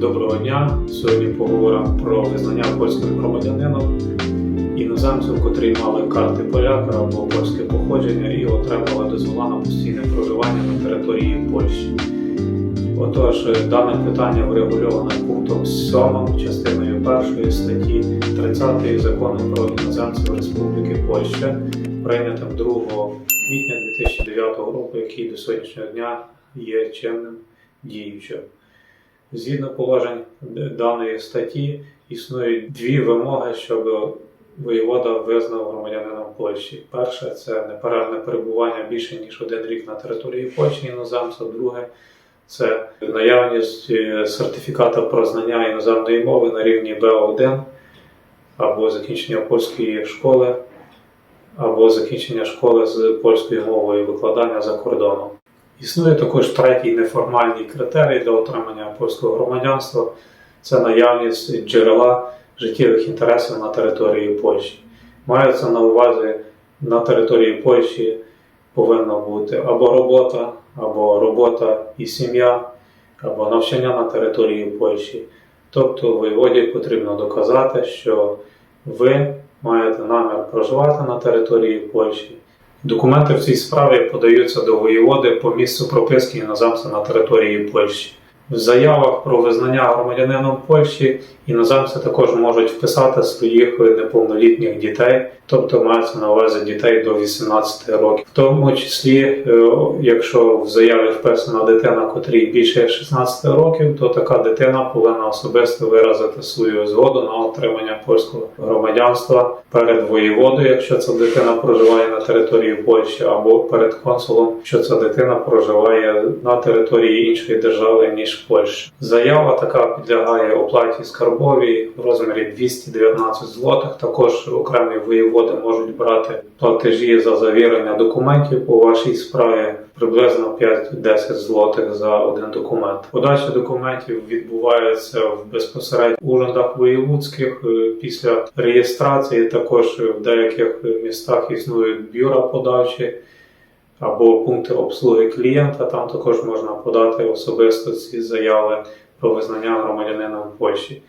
Доброго дня! Сьогодні поговоримо про визнання польським громадянином іноземців, котрі мали карти поляка або польське походження і отримали дозвола на постійне проживання на території Польщі. Отож, дане питання врегульоване пунктом 7 частиною 1 статті 30 закону про іноземців Республіки Польща, прийнятим 2 квітня 2009 року, який до сьогоднішнього дня є чинним діючим. Згідно положень даної статті, існують дві вимоги, щоб воєвода визнав громадянином Польщі. Перше це неперервне перебування більше ніж один рік на території Польщі іноземця. Друге це наявність е, сертифіката про знання іноземної мови на рівні Б1 або закінчення польської школи, або закінчення школи з польською мовою викладання за кордоном. Існує також третій неформальний критерій для отримання польського громадянства це наявність джерела життєвих інтересів на території Польщі. Мається на увазі на території Польщі повинна бути або робота, або робота і сім'я, або навчання на території Польщі. Тобто воєводі потрібно доказати, що ви маєте намір проживати на території Польщі. Документи в цій справі подаються до воєводи по місцю прописки іноземця на території Польщі. В заявах про визнання громадянином Польщі іноземці також можуть вписати своїх неповнолітніх дітей, тобто мається на увазі дітей до 18 років, в тому числі, е, якщо в заяві вписана дитина, котрій більше 16 років, то така дитина повинна особисто виразити свою згоду на отримання польського громадянства перед воєводою, якщо ця дитина проживає на території Польщі, або перед консулом, що ця дитина проживає на території іншої держави ніж Польща. Заява така підлягає оплаті скарбовій в розмірі 219 злотих. Також окремі воєводи можуть брати платежі за завірення документів по вашій справі приблизно 5-10 злотих за один документ. Подача документів відбувається в безпосередньо урядах воєвудських е, після реєстрації. Також в деяких містах існують бюра подачі або пункти обслуги клієнта. Там також можна подати особисто ці заяви про визнання громадянином Польщі.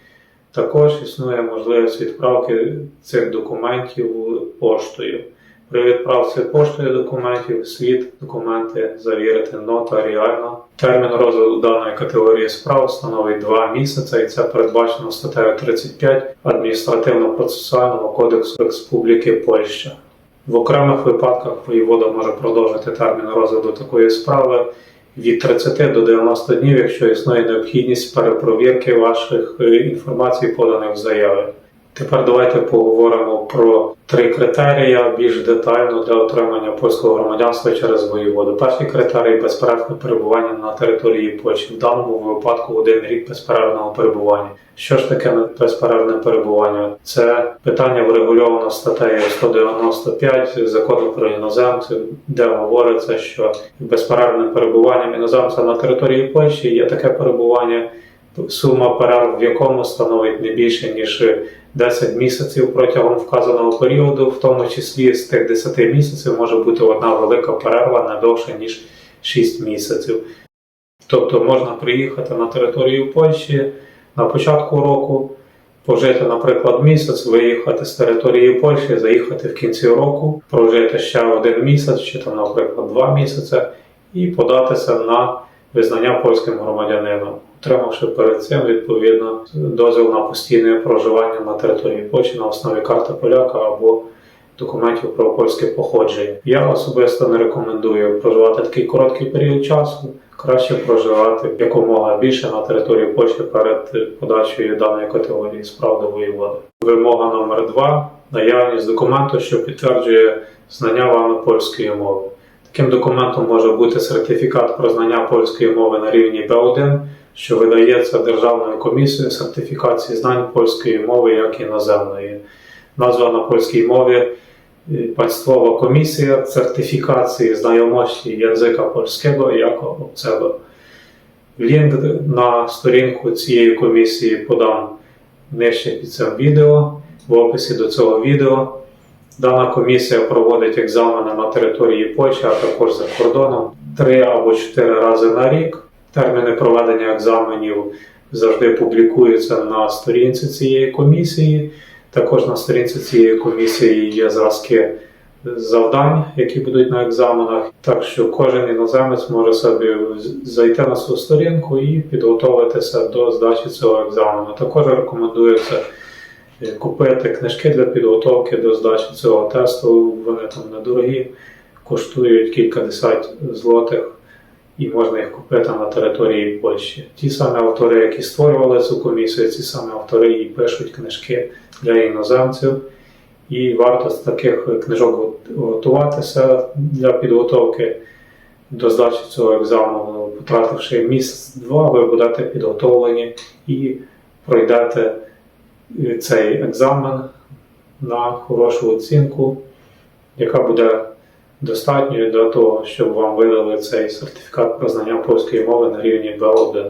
Також існує можливість відправки цих документів поштою. При відправці поштою документів слід документи завірити нотаріально. Термін розгляду даної категорії справ становить 2 місяці, і це передбачено статтею 35 Адміністративно-процесуального кодексу Республіки Польща. В окремих випадках воєвода може продовжити термін розгляду такої справи від 30 до 90 днів, якщо існує необхідність перепровірки ваших е, інформацій, поданих в заяві. Тепер давайте поговоримо про три критерії більш детально для отримання польського громадянства через воєводу. Перший критерій безперервне перебування на території Польщі. В даному випадку один рік безперервного перебування. Що ж таке безперервне перебування? Це питання врегульовано статтею 195 закону про іноземців, де говориться, що безперервним перебуванням іноземця на території Польщі є таке перебування. Сума перерв, в якому становить не більше ніж 10 місяців протягом вказаного періоду, в тому числі з тих 10 місяців може бути одна велика перерва не довше ніж 6 місяців. Тобто можна приїхати на територію Польщі на початку року, пожити, наприклад, місяць, виїхати з території Польщі, заїхати в кінці року, прожити ще один місяць, чи там, наприклад, два місяці, і податися на визнання польським громадянином, отримавши перед цим відповідно дозвіл на постійне проживання на території Польщі на основі карти поляка або документів про польське походження. Я особисто не рекомендую проживати такий короткий період часу. Краще проживати якомога більше на території Польщі перед подачею даної категорії справ до воєводи. Вимога номер два наявність документу, що підтверджує знання вами польської мови. Таким документом може бути сертифікат про знання польської мови на рівні Б1, що видається Державною комісією сертифікації знань польської мови як іноземної. Назва на польській мові Państwowa Komisja Certyfikacji Znajomości Języka Polskiego jako obcego. Link на сторінку цієї комісії подам нижче під цим відео. В описі до цього відео. Дана комісія проводить екзамени на території Польщі, а також за кордоном три або чотири рази на рік. Терміни проведення екзаменів завжди публікуються на сторінці цієї комісії. Також на сторінці цієї комісії є зразки завдань, які будуть на екзаменах. Так що кожен іноземець може собі зайти на свою сторінку і підготуватися до здачі цього екзамену. Також рекомендується купити книжки для підготовки до здачі цього тесту. Вони там недорогі, коштують кількадесят злотих. І можна їх купити на території Польщі. Ті самі автори, які створювали цю комісію, ці самі автори і пишуть книжки для іноземців. І варто з таких книжок готуватися для підготовки до здачі цього екзамену. Потративши місяць-два, ви будете підготовлені і пройдете цей екзамен на хорошу оцінку, яка буде достатньою для того, щоб вам видали цей сертифікат про знання польської мови на рівні B1.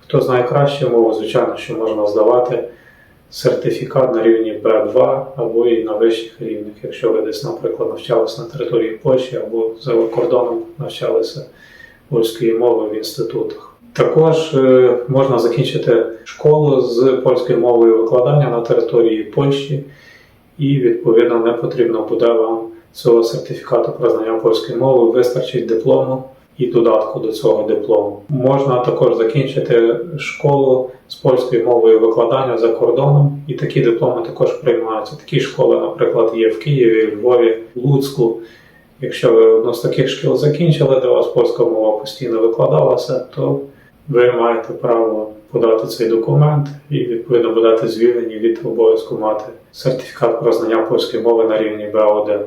Хто знає краще мову, звичайно, що можна здавати сертифікат на рівні B2 або і на вищих рівнях, якщо ви десь, наприклад, навчалися на території Польщі або за кордоном навчалися польської мови в інститутах. Також е, можна закінчити школу з польської мовою викладання на території Польщі, і відповідно не потрібно буде вам цього сертифікату про знання польської мови, вистачить диплому і додатку до цього диплому. Можна також закінчити школу з польською мовою викладання за кордоном, і такі дипломи також приймаються. Такі школи, наприклад, є в Києві, Львові, Луцьку. Якщо ви одну з таких шкіл закінчили, де у вас польська мова постійно викладалася, то ви маєте право подати цей документ і відповідно будете звільнені від обов'язку мати сертифікат про знання польської мови на рівні B1.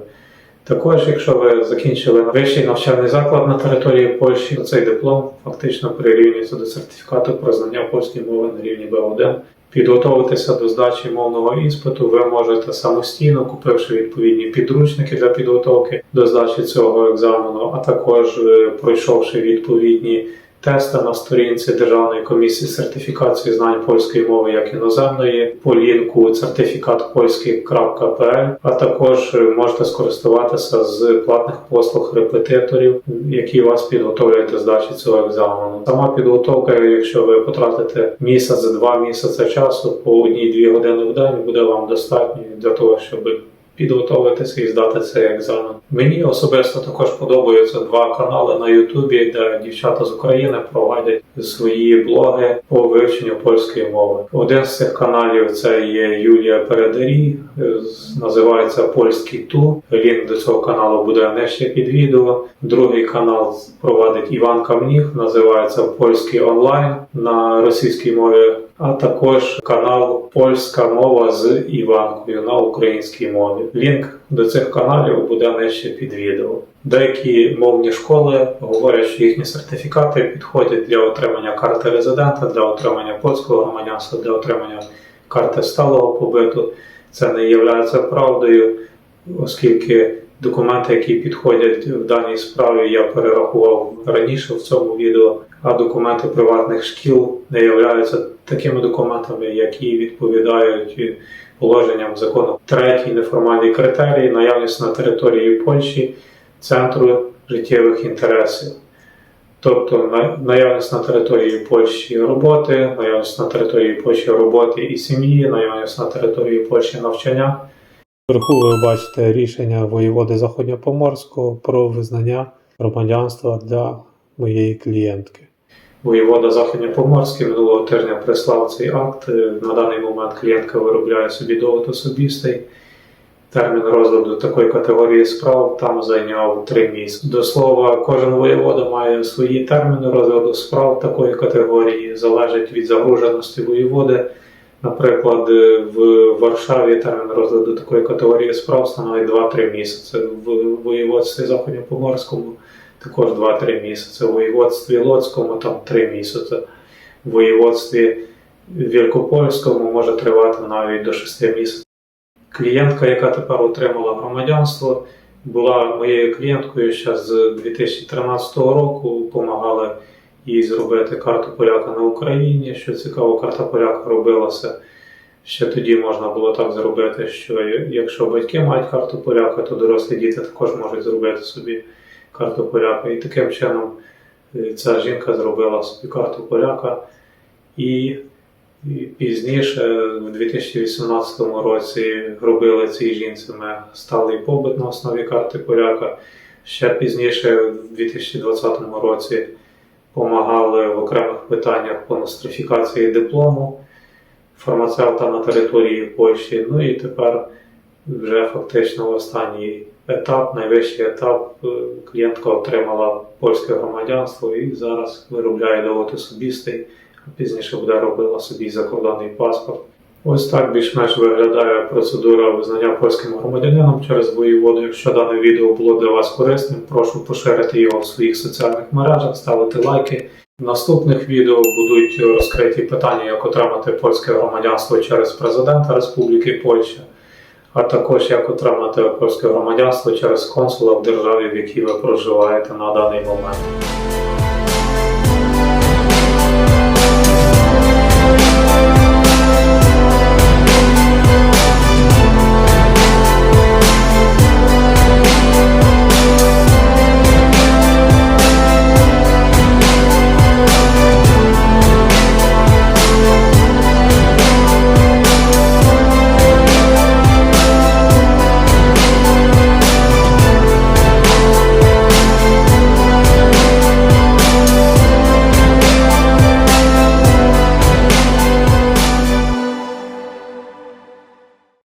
Також, якщо ви закінчили вищий навчальний заклад на території Польщі, то цей диплом фактично прирівнюється до сертифікату про знання польської мови на рівні B1. Підготуватися до здачі мовного іспиту ви можете самостійно, купивши відповідні підручники для підготовки до здачі цього екзамену, а також е, пройшовши відповідні тести на сторінці Державної комісії сертифікації знань польської мови як іноземної по лінку сертифікат а також можете скористуватися з платних послуг репетиторів, які вас підготовлять до здачі цього екзамену. Сама підготовка, якщо ви потратите місяць-два місяці часу по одній-дві години в день, буде вам достатньо для того, щоб підготуватися і здати цей екзамен. Мені особисто також подобаються два канали на Ютубі, де дівчата з України проводять свої блоги по вивченню польської мови. Один з цих каналів це є Юлія Передарі, е, називається Польський Ту. Лінк до цього каналу буде нижче під відео. Другий канал проводить Іван Камніх, називається Польський онлайн на російській мові. А також канал Польська мова з Іванкою на українській мові. Лінк до цих каналів буде нижче під відео. Деякі мовні школи говорять, що їхні сертифікати підходять для отримання карти резидента, для отримання польського громадянства, для отримання карти сталого побиту. Це не є правдою, оскільки документи, які підходять в даній справі, я перерахував раніше в цьому відео, а документи приватних шкіл не являються такими документами, які відповідають положенням закону. Третій неформальний критерій наявність на території Польщі центру життєвих інтересів. Тобто на- наявність на території Польщі роботи, наявність на території Польщі роботи і сім'ї, наявність на території Польщі навчання. Вверху ви бачите рішення воєводи Заходньопоморського про визнання громадянства для моєї клієнтки. Воєвода Західньопоморський минулого тижня прислав цей акт. На даний момент клієнтка виробляє собі довод особистий. Термін розгляду такої категорії справ там зайняв три місяці. До слова, кожен воєвода має свої терміни розгляду справ такої категорії, залежить від загруженості воєводи. Наприклад, е, в Варшаві термін розгляду такої категорії справ становить 2-3 місяці. В воєводстві Західньопоморському також 2-3 місяці. В воєводстві Лоцькому там 3 місяці. В воєводстві Вілкопольському може тривати навіть до 6 місяців. Клієнтка, яка тепер отримала громадянство, була моєю клієнткою ще з 2013 року. Допомагали їй зробити карту поляка на Україні. Що цікаво, карта поляка робилася. Ще тоді можна було так зробити, що якщо батьки мають карту поляка, то дорослі діти також можуть зробити собі карту поляка. І таким чином е, ця жінка зробила собі карту поляка. І, і пізніше, в 2018 році, робили цій жінці сталий побит на основі карти поляка. Ще пізніше, в 2020 році, допомагали в окремих питаннях по нострифікації диплому фармацевта на території Польщі. Ну і тепер вже фактично останній етап, найвищий етап, е, клієнтка отримала польське громадянство і зараз виробляє довод особістий, а пізніше буде робила собі закордонний паспорт. Ось так більш-менш виглядає процедура визнання польським громадянином через воєводу. Якщо дане відео було для вас корисним, прошу поширити його в своїх соціальних мережах, ставити лайки. В наступних відео будуть розкриті питання, як отримати польське громадянство через президента Республіки Польща, а також як отримати польське громадянство через консула в державі, в якій ви проживаєте на даний момент.